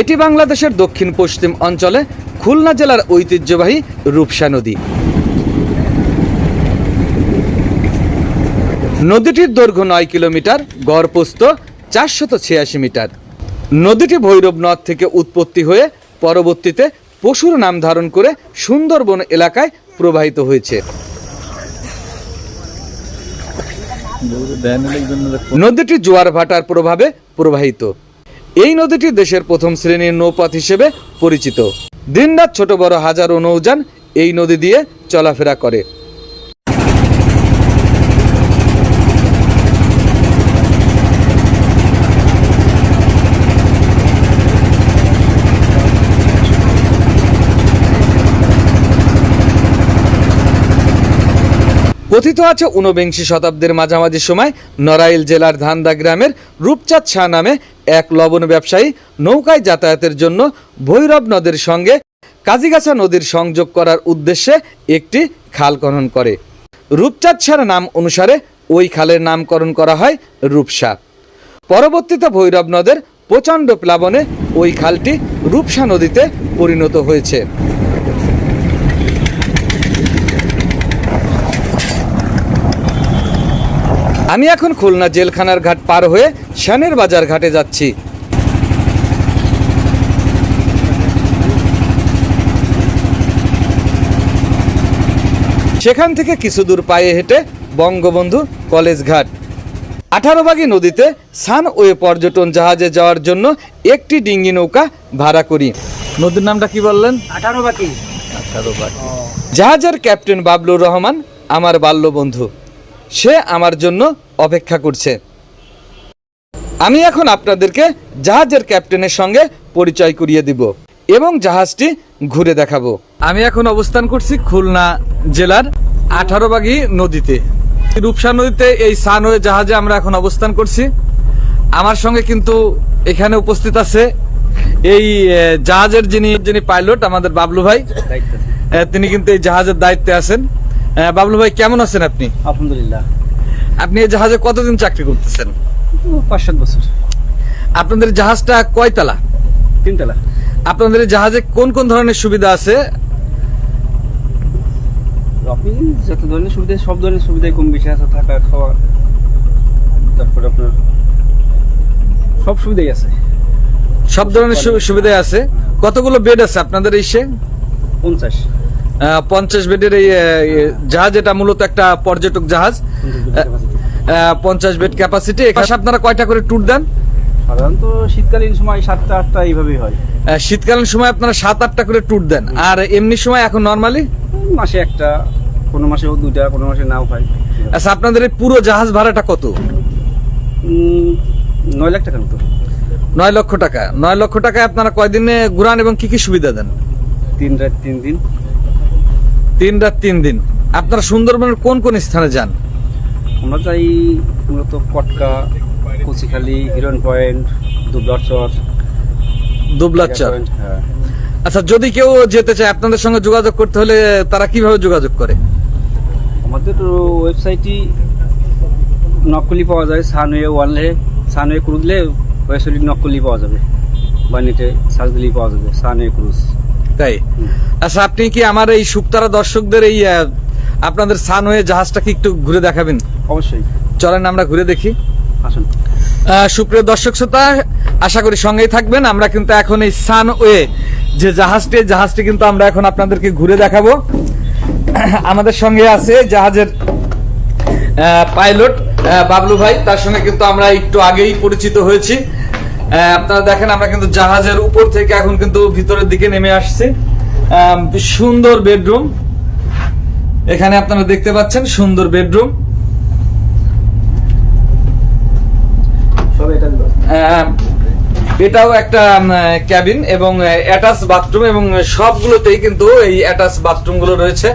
এটি বাংলাদেশের দক্ষিণ পশ্চিম অঞ্চলে খুলনা জেলার ঐতিহ্যবাহী রূপসা নদী। নদীটির দৈর্ঘ্য নয় কিলোমিটার গড়প্রস্থ চারশত ছিয়াশি মিটার। নদীটি ভৈরব নদ থেকে উৎপত্তি হয়ে পরবর্তীতে পশুর নাম ধারণ করে সুন্দরবন এলাকায় প্রবাহিত হয়েছে। নদীটি জোয়ার ভাটার প্রভাবে প্রবাহিত। এই নদীটি দেশের প্রথম শ্রেণির নৌপথ হিসেবে পরিচিত। দিনরাত ছোট বড় হাজারো নৌযান এই নদী দিয়ে চলাফেরা করে। কথিত আছে ঊনবিংশ শতাব্দীর মাঝামাঝি সময় নড়াইল জেলার ধান্দা গ্রামের রূপচাঁদ শাহ নামে লবণ ব্যবসায়ী নৌকায় যাতায়াতের জন্য ভৈরব নদের সঙ্গে কাজিগাছা নদীর সংযোগ করার উদ্দেশ্যে একটি খাল খনন করে। রূপচাঁদ শাহর নাম অনুসারে ওই খালের নামকরণ করা হয় রূপসা। পরবর্তীতে ভৈরব নদের প্রচণ্ড প্লাবনে ওই খালটি রূপসা নদীতে পরিণত হয়েছে। আমি এখন খুলনা জেলখানার ঘাট পার হয়ে শ্যানের বাজার ঘাটে যাচ্ছি। সেখান থেকে কিছু দূর পায়ে হেঁটে বঙ্গবন্ধু কলেজ ঘাট। আঠারোবাগী নদীতে সান ওয়ে পর্যটন জাহাজে যাওয়ার জন্য একটি ডিঙ্গি নৌকা ভাড়া করি। নদীর নামটা কি বললেন? আঠারো বাকি জাহাজের ক্যাপ্টেন বাবলুর রহমান আমার বাল্য বন্ধু সে আমার জন্য অপেক্ষা করছে। আমি এখন আপনাদেরকে জাহাজের ক্যাপ্টেনের সঙ্গে পরিচয় করিয়ে দিব এবং জাহাজটি ঘুরে দেখাবো। আমি এখন অবস্থান করছি খুলনা জেলার আঠারোবাগি নদীতে। রূপসা নদীতে এই সানওয়ে জাহাজে আমরা এখন অবস্থান করছি। আমার সঙ্গে কিন্তু এখানে উপস্থিত আছে এই জাহাজের যিনি যিনি পাইলট আমাদের বাবলু ভাই তিনি কিন্তু এই জাহাজের দায়িত্বে আছেন। বাবলু ভাই কেমন আছেন আপনি? আলহামদুলিল্লাহ। আপনি এই জাহাজে কতদিন চাকরি করতেছেন? পাঁচ সাত বছর। আপনাদের জাহাজটা কয়তলা? তিনতলা। আপনাদের জাহাজে কোন কোন ধরনের সুবিধা আছে? আপনি যত ধরনের সুবিধা সব ধরনের সুবিধাই কম বেশি আছে থাকা খাওয়া তারপরে আপনার সব সুবিধাই আছে। সব ধরনের সু- সুবিধা আছে। কতগুলো বেড আছে আপনাদের এই সে? পঞ্চাশ। পঞ্চাশ বেডের এই জাহাজ এটা মূলত একটা পর্যটক জাহাজ। পঞ্চাশ বেড ক্যাপাসিটি এখানে আপনারা কয়টা করে ট্যুর দেন? সাধারণত শীতকালীন সময় সাতটা আটটা এইভাবেই হয়। শীতকালীন সময় আপনারা সাত আটটা করে ট্যুর দেন। আর এমনি সময় এখন নর্মালি মাসে একটা কোনো মাসেও দুইটা কোনো মাসে নাও হয়। আচ্ছা আপনাদের এই পুরো জাহাজ ভাড়াটা কত? নয় লাখ টাকার মতো। নয় লক্ষ টাকা। নয় লক্ষ টাকায় আপনারা কয়দিনে ঘুরান এবং কি কি সুবিধা দেন? তিন রাত তিন দিন। তিন রাত তিন দিন। আপনারা সুন্দরবনের কোন কোন স্থানে যান? আমরা চাই মূলত কটকা কচিখালি হিরন পয়েন্ট দুবলাচর। পয়েন্ট হ্যাঁ। আচ্ছা যদি কেউ যেতে চায় আপনাদের সঙ্গে যোগাযোগ করতে হলে তারা কীভাবে যোগাযোগ করে? আমাদের ওয়েবসাইটটি নকলি পাওয়া যায় সানওয়ে ওয়ানলে সানওয়ে ক্রুজলে ওয়েবসাইটটি নকলি পাওয়া যাবে। বা নেটে সার্চ দিলেই পাওয়া যাবে সানওয়ে ক্রুজ। তাই? আচ্ছা আপনি কি আমার এই শুক্তারা দর্শকদের এই আপনাদের সানওয়ে জাহাজটা কি একটু ঘুরে দেখাবেন? অবশ্যই। চলেন আমরা ঘুরে দেখি। আসুন। সুপ্রিয় দর্শক শ্রোতা আশা করি সঙ্গেই থাকবেন। আমরা কিন্তু এখন এই সানওয়ে যে জাহাজটি জাহাজটি কিন্তু আমরা এখন আপনাদেরকে ঘুরে দেখাবো। আমাদের সঙ্গে আছে জাহাজের পাইলট বাবলু ভাই। তার সঙ্গে কিন্তু আমরা একটু আগেই পরিচিত হয়েছি। আপনারা দেখেন আমরা কিন্তু জাহাজের উপর থেকে এখন কিন্তু ভিতরের দিকে নেমে আসছি। সুন্দর বেডরুম। এখানে আপনারা দেখতে পাচ্ছেন সুন্দর বেডরুম। এটাও একটা ক্যাবিন এবং অ্যাটাচ বাথরুম এবং সবগুলোতেই কিন্তু এই অ্যাটাচ বাথরুমগুলো রয়েছে।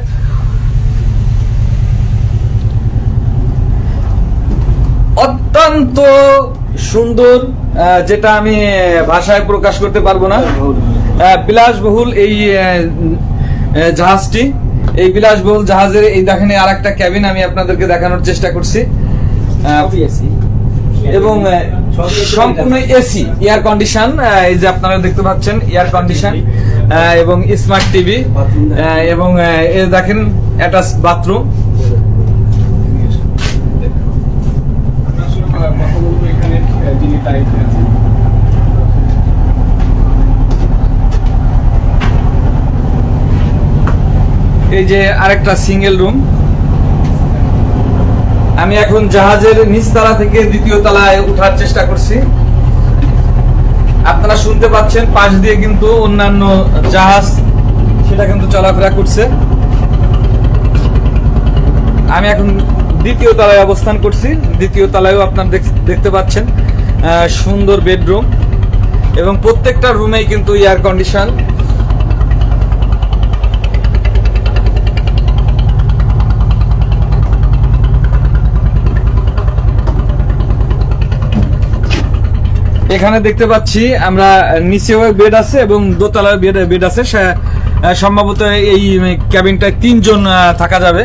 অত্যন্ত সুন্দর যেটা আমি ভাষায় প্রকাশ করতে পারব না। বিলাসবহুল এই জাহাজটি। এই বিলাসবহুল জাহাজের এই দেখেন আর একটা ক্যাবিন আমি আপনাদেরকে দেখানোর চেষ্টা করছি। এবং সম্পূর্ণ এসি এয়ার কন্ডিশন এই যে আপনারা দেখতে পাচ্ছেন এয়ার কন্ডিশন এবং স্মার্ট টিভি এবং এ দেখেন অ্যাটাচ বাথরুম এখানে যিনি এই যে আরেকটা সিঙ্গেল রুম আমি এখন জাহাজের নিচতলা থেকে দ্বিতীয় তলায় উঠার চেষ্টা করছি। আপনারা শুনতে পাচ্ছেন, পাশ দিয়ে কিন্তু অন্যান্য জাহাজ, সেটা কিন্তু চলাফেরা করছে। আমি এখন দ্বিতীয় তলায় অবস্থান করছি। দ্বিতীয় তলায়ও আপনারা দেখ- দেখতে পাচ্ছেন। সুন্দর বেডরুম এবং প্রত্যেকটা রুমেই কিন্তু এয়ার কন্ডিশন এখানে দেখতে পাচ্ছি আমরা নিচেও বেড আছে এবং দোতলায় বেড বেড আছে। সম্ভবত এই ক্যাবিনটায় তিনজন থাকা যাবে।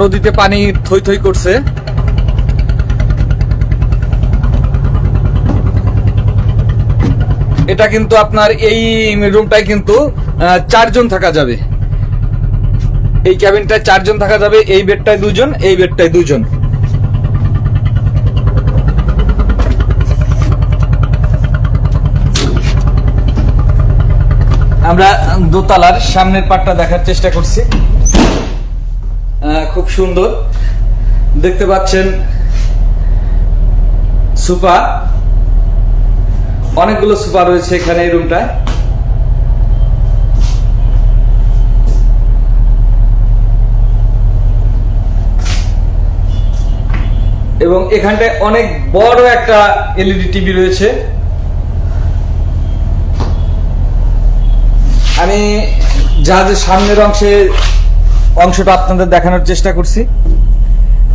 নদীতে পানি থই থই করছে। এটা কিন্তু আপনার এই রুমটায় কিন্তু চারজন থাকা যাবে। এই ক্যাবিনটায় চারজন থাকা যাবে, এই বেডটায় দুজন, এই বেডটায় দুজন। আমরা দোতলার সামনের পাটটা দেখার চেষ্টা করছি। খুব সুন্দর। দেখতে পাচ্ছেন সুপা। অনেকগুলো সুপা রয়েছে এখানে এই রুমটায়। এবং এখানটায় অনেক বড় একটা এলইডি টিভি রয়েছে। আমি জাহাজের সামনের অংশে অংশটা আপনাদের দেখানোর চেষ্টা করছি।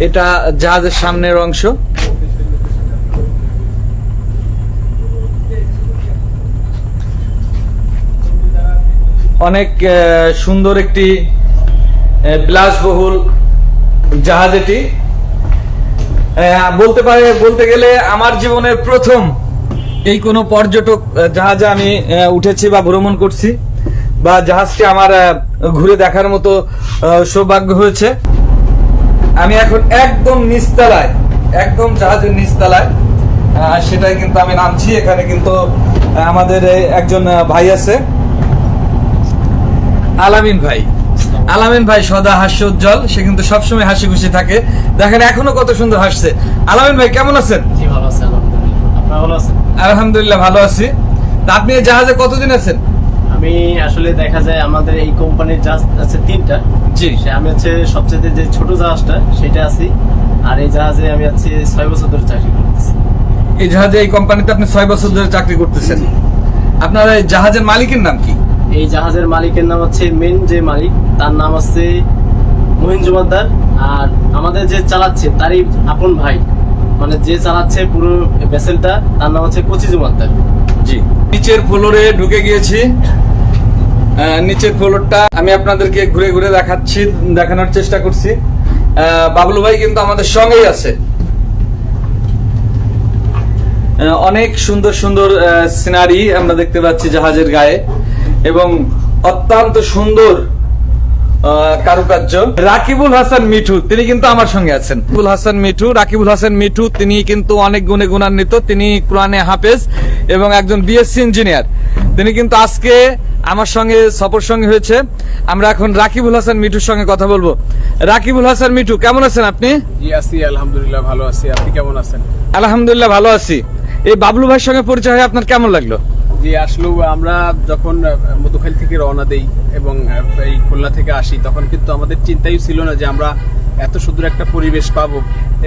এটা জাহাজের সামনের অংশ। অনেক সুন্দর একটি বিলাসবহুল জাহাজ এটি। বলতে পারে, বলতে গেলে আমার জীবনের প্রথম এই কোনো পর্যটক জাহাজে আমি উঠেছি বা ভ্রমণ করছি। বা জাহাজটি আমার ঘুরে দেখার মতো সৌভাগ্য হয়েছে। আমি এখন একদম নিচতলায় একদম জাহাজের নিচতলায় সেটাই কিন্তু আমি নামছি। এখানে কিন্তু আমাদের একজন ভাই আছে। আলামিন ভাই। আলামিন ভাই সদা হাস্য উজ্জ্বল সে কিন্তু সবসময় হাসি খুশি থাকে। দেখেন এখনও কত সুন্দর হাসছে। আলামিন ভাই কেমন আছেন? আছে আলহামদুলিল্লাহ। ভালো আলহামদুলিল্লাহ ভালো আছি। আপনি জাহাজে কতদিন আছেন? আমি আসলে দেখা যায় আমাদের এই কোম্পানির জাহাজ আছে তিনটা। জি। আমি হচ্ছে সবচেয়ে যে ছোট জাহাজটা সেটা আছি। আর এই জাহাজে আমি হচ্ছে ছয় বছর ধরে চাকরি করতেছি। এই জাহাজে এই কোম্পানিতে আপনি ছয় বছর ধরে চাকরি করতেছেন। আপনার এই জাহাজের মালিকের নাম কি? এই জাহাজের মালিকের নাম হচ্ছে মেন যে মালিক তার নাম হচ্ছে মহিন জুমাদ্দার আর আমাদের যে চালাচ্ছে তারই আপন ভাই। মানে যে চালাচ্ছে পুরো ভেসেলটা তার নাম হচ্ছে কচি জুমাদ্দার নিচের ফ্লোরে ঢুকে গিয়েছি। নিচের ফ্লোরটা আমি আপনাদেরকে ঘুরে ঘুরে দেখাচ্ছি, দেখানোর চেষ্টা করছি। বাবলু ভাই কিন্তু আমাদের সঙ্গেই আছে। অনেক সুন্দর সুন্দর সিনারি আমরা দেখতে পাচ্ছি জাহাজের গায়ে এবং অত্যন্ত সুন্দর কারুকার্য। রাকিবুল হাসান মিঠু তিনি কিন্তু আমার সঙ্গে আছেন। রাকিবুল হাসান মিঠু রাকিবুল হাসান মিঠু তিনি কিন্তু অনেক গুণে গুণান্বিত তিনি কোরআনে হাফেজ এবং একজন বিএসসি ইঞ্জিনিয়ার তিনি কিন্তু আজকে আমার সঙ্গে সফর সঙ্গে হয়েছে। আমরা এখন রাকিবুল হাসান মিঠুর সঙ্গে কথা বলব। রাকিবুল হাসান মিঠু কেমন আছেন আপনি? জি আছি আলহামদুলিল্লাহ ভালো আছি। আপনি কেমন আছেন? আলহামদুলিল্লাহ ভালো আছি। এই বাবলু ভাইয়ের সঙ্গে পরিচয় হয়ে আপনার কেমন লাগল? জি আসলেও আমরা যখন আহ, মধুখালী থেকে রওনা দেই এবং এই খুলনা থেকে আসি তখন কিন্তু আমাদের চিন্তাই ছিল না যে আমরা এত সুন্দর একটা পরিবেশ পাবো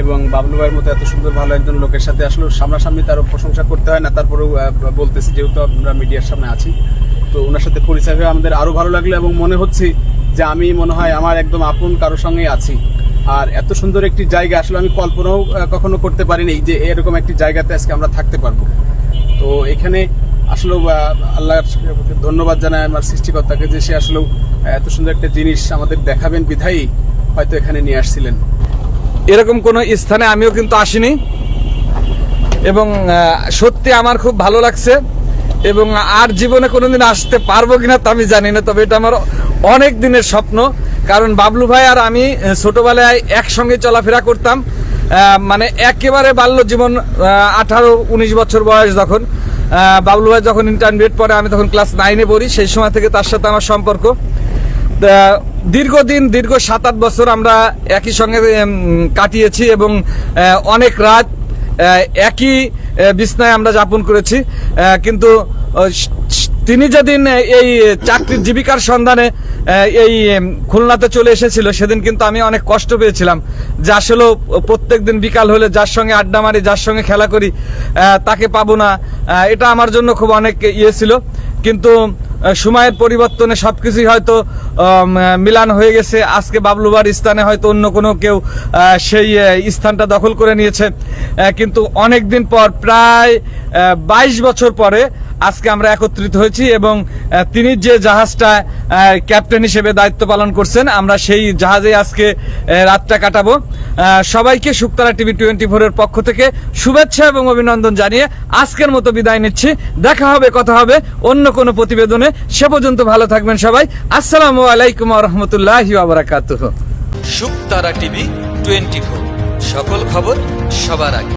এবং বাবলু ভাইয়ের মতো এত সুন্দর ভালো একজন লোকের সাথে আসলে সামনাসামনি তারও প্রশংসা করতে হয় না। তারপরেও বলতেছি যেহেতু আমরা মিডিয়ার সামনে আছি তো ওনার সাথে পরিচয় হয়ে আমাদের আরও ভালো লাগল এবং মনে হচ্ছে যে আমি মনে হয় আমার একদম আপন কারোর সঙ্গে আছি। আর এত সুন্দর একটি জায়গা আসলে আমি কল্পনাও কখনো করতে পারিনি যে এরকম একটি জায়গাতে আজকে আমরা থাকতে পারব। তো এখানে আসলে আল্লাহর ধন্যবাদ জানাই, আমার সৃষ্টিকর্তাকে যে সে আসলেও এত সুন্দর একটা জিনিস আমাদের দেখাবেন বিধায়ী, হয়তো এখানে নিয়ে আসছিলেন। এরকম কোনো স্থানে আমিও কিন্তু আসিনি। এবং সত্যি আমার খুব ভালো লাগছে। এবং আর জীবনে কোনোদিন আসতে পারব কিনা তা আমি জানি না, তবে এটা আমার অনেক দিনের স্বপ্ন। কারণ বাবলু ভাই আর আমি ছোটবেলায় একসঙ্গে চলাফেরা করতাম। মানে একেবারে বাল্য জীবন আঠারো, উনিশ বছর বয়স যখন। বাবলু ভাই যখন ইন্টারমিডিয়েট পরে আমি তখন ক্লাস নাইনে পড়ি। সেই সময় থেকে তার সাথে আমার সম্পর্ক। দীর্ঘদিন, দীর্ঘ সাত আট বছর আমরা একই সঙ্গে কাটিয়েছি এবং অনেক রাত একই বিছনায় আমরা যাপন করেছি। কিন্তু তিনি যেদিন এই চাকরির জীবিকার সন্ধানে এই খুলনাতে চলে এসেছিল, সেদিন কিন্তু আমি অনেক কষ্ট পেয়েছিলাম। যে আসলে প্রত্যেক দিন বিকাল হলে যার সঙ্গে আড্ডা মারি, যার সঙ্গে খেলা করি তাকে পাবো না এটা আমার জন্য খুব অনেক ইয়ে ছিল। কিন্তু সময়ের পরিবর্তনে সব কিছুই হয়তো মিলান হয়ে গেছে। আজকে বাবলুবার স্থানে হয়তো অন্য কোনো কেউ সেই স্থানটা দখল করে নিয়েছে। কিন্তু অনেক দিন পর, প্রায় বাইশ বছর পরে আজকে আমরা একত্রিত হয়েছি এবং তিনি যে জাহাজটা ক্যাপ্টেন হিসেবে দায়িত্ব পালন করছেন, আমরা সেই জাহাজে আজকে রাতটা কাটাবো। সবাইকে শুক্তারা টিভি টোয়েন্টি ফোরের পক্ষ থেকে শুভেচ্ছা এবং অভিনন্দন জানিয়ে আজকের মতো বিদায় নিচ্ছি। দেখা হবে, কথা হবে অন্য কোনো প্রতিবেদনে। সে পর্যন্ত ভালো থাকবেন সবাই। আসসালামু আলাইকুম রহমতুল্লাহ বারাকাতুহ। শুকতারা টিভি টোয়েন্টি ফোর সকল খবর সবার আগে।